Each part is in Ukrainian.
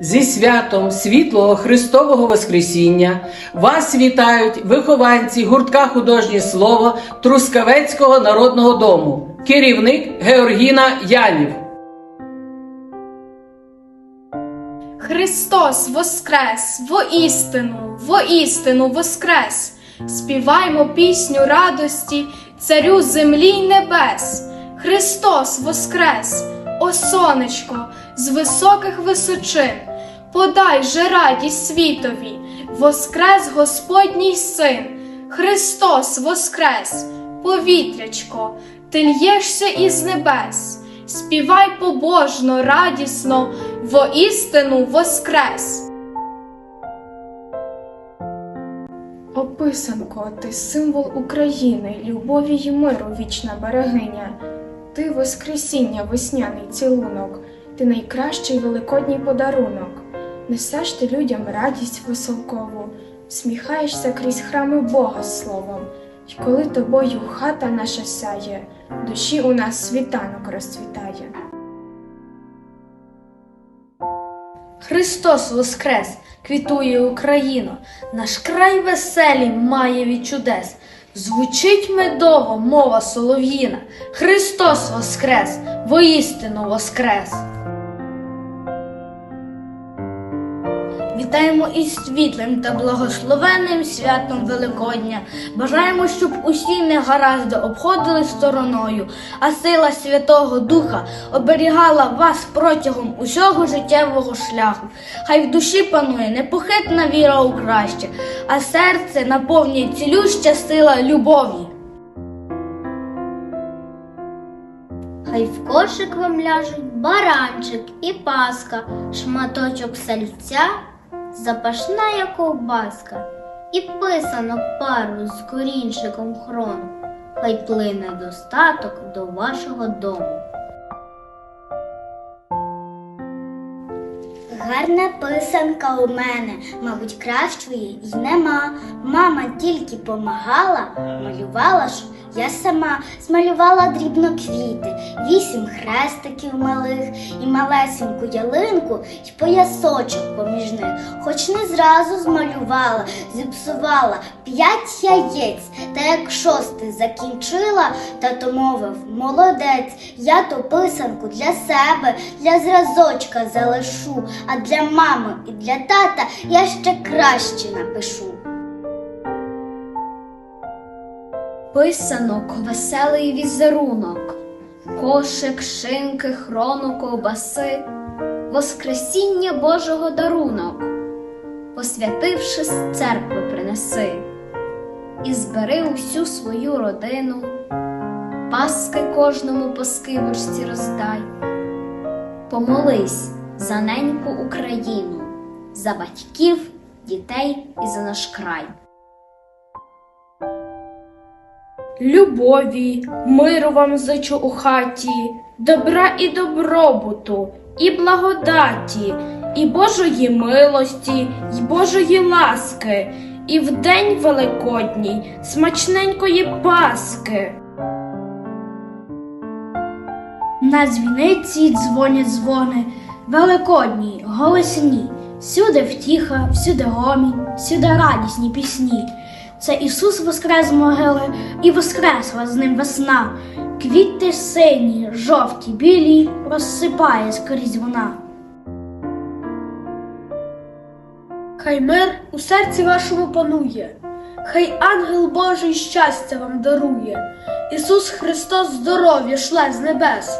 Зі святом світлого Христового Воскресіння вас вітають вихованці гуртка художнє слово Трускавецького народного дому, керівник Георгіна Янів. Христос воскрес, воістину, воістину воскрес. Співаймо пісню радості, царю землі й небес. Христос воскрес, о сонечко, з високих височин. Подай же радість світові, воскрес Господній син. Христос воскрес, повітрячко, ти л'єшся із небес. Співай побожно, радісно, воістину воскрес. О, писанко, ти символ України, любові й миру вічна берегиня. Ти воскресіння, весняний цілунок, ти найкращий великодній подарунок. Несеш ти людям радість веселкову, сміхаєшся крізь храми Бога словом. І коли тобою хата наша сяє, душі у нас світанок розцвітає. Христос воскрес, квітує Україно, наш край веселий має від чудес. Звучить медово мова солов'їна. Христос воскрес, воістину воскрес. Вітаємо із світлим та благословенним святом Великодня. Бажаємо, щоб усі негаразди обходили стороною, а сила Святого Духа оберігала вас протягом усього життєвого шляху. Хай в душі панує непохитна віра у краще, а серце наповнює цілюща сила любові. Хай в кошик вам ляжуть баранчик і паска, шматочок сальця, запашна як ковбаска, і писано пару з корінчиком хрону. Хай плине достаток до вашого дому. Гарна писанка у мене, мабуть, кращої й нема. Мама тільки помагала, малювала ж я сама, змалювала дрібно квіти, вісім хрестиків малих і малесеньку ялинку, й поясочок поміж них, хоч не зразу змалювала, зіпсувала п'ять яєць, та як шостий закінчила, тато мовив молодець, я ту писанку для себе, для зразочка залишу, а для мами і для тата я ще краще напишу. Писанок, веселий візерунок, кошик, шинки, хрону, ковбаси, Воскресіння Божого дарунок, посвятивши з церкви принеси, і збери усю свою родину, паски кожному по скибочці роздай, помолись за неньку Україну, за батьків, дітей і за наш край. Любові, миру вам зичу у хаті, добра і добробуту, і благодаті, і Божої милості, і Божої ласки, і в день Великодній смачненької Паски. На дзвіниці дзвонять дзвони, великодні, голосні, всюди втіха, всюди гомінь, всюди радісні пісні. Це Ісус воскрес з могили і воскресла з ним весна. Квіти сині, жовті, білі розсипає скрізь вона. Хай мир у серці вашому панує, хай ангел Божий щастя вам дарує. Ісус Христос здоров'я шле з небес.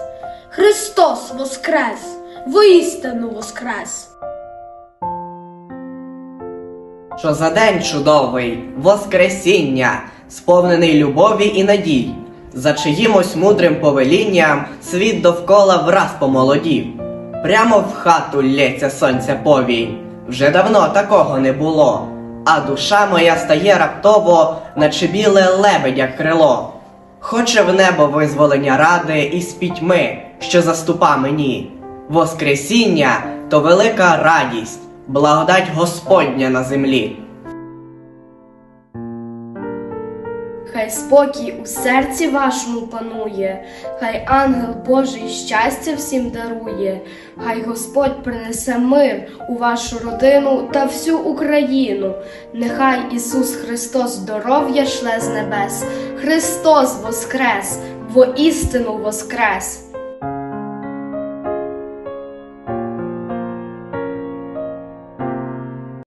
Христос воскрес, воістину воскрес. Що за день чудовий, Воскресіння, сповнений любові і надій, за чиїмось мудрим повелінням світ довкола враз помолодів. Прямо в хату лється сонця повій, вже давно такого не було, а душа моя стає раптово, наче біле лебедя крило. Хоче в небо визволення ради із пітьми, що заступа мені. Воскресіння то велика радість, благодать Господня на землі. хай спокій у серці вашому панує, хай ангел Божий щастя всім дарує, хай Господь принесе мир у вашу родину та всю Україну. Нехай Ісус Христос здоров'я шле з небес, Христос воскрес, воістину воскрес!